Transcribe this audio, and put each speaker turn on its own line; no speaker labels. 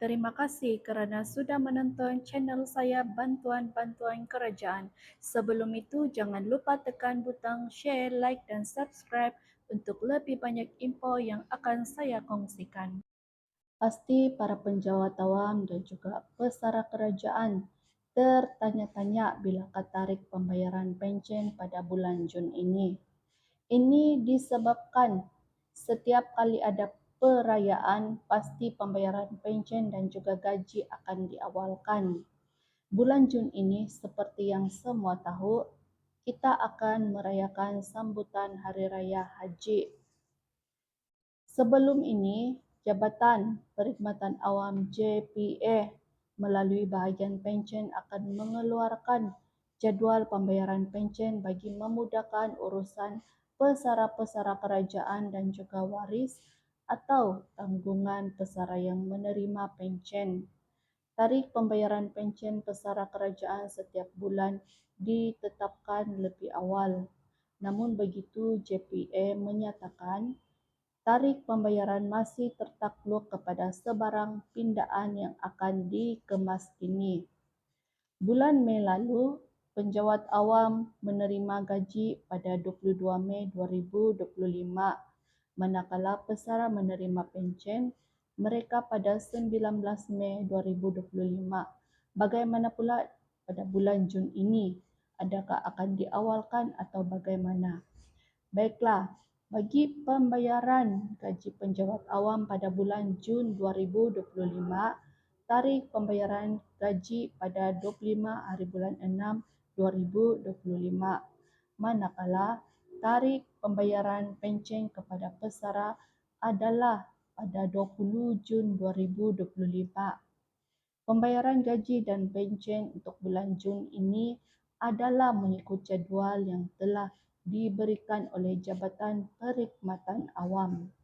Terima kasih kerana sudah menonton channel saya Bantuan-Bantuan Kerajaan. Sebelum itu, jangan lupa tekan butang share, like dan subscribe untuk lebih banyak info yang akan saya kongsikan. Pasti para penjawat awam dan juga pesara kerajaan tertanya-tanya bilakah tarikh pembayaran pencen pada bulan Jun ini. Ini disebabkan setiap kali ada perayaan, pasti pembayaran pencen dan juga gaji akan diawalkan. Bulan Jun ini seperti yang semua tahu, kita akan merayakan sambutan Hari Raya Haji. Sebelum ini, Jabatan Perkhidmatan Awam JPA melalui bahagian pencen akan mengeluarkan jadual pembayaran pencen bagi memudahkan urusan pesara-pesara kerajaan dan juga waris atau tanggungan pesara yang menerima pencen. Tarikh pembayaran pencen pesara kerajaan setiap bulan ditetapkan lebih awal. Namun begitu, JPA menyatakan tarikh pembayaran masih tertakluk kepada sebarang pindaan yang akan dikemas kini. Bulan Mei lalu, penjawat awam menerima gaji pada 22 Mei 2025 manakala pesara menerima pencen mereka pada 19 Mei 2025. Bagaimana pula pada bulan Jun ini? Adakah akan diawalkan atau bagaimana? Baiklah, bagi pembayaran gaji penjawat awam pada bulan Jun 2025, tarikh pembayaran gaji pada 25 hari bulan 6 2025. Manakala tarikh pembayaran pencen kepada pesara adalah pada 20 Jun 2025. Pembayaran gaji dan pencen untuk bulan Jun ini adalah mengikut jadual yang telah diberikan oleh Jabatan Perkhidmatan Awam.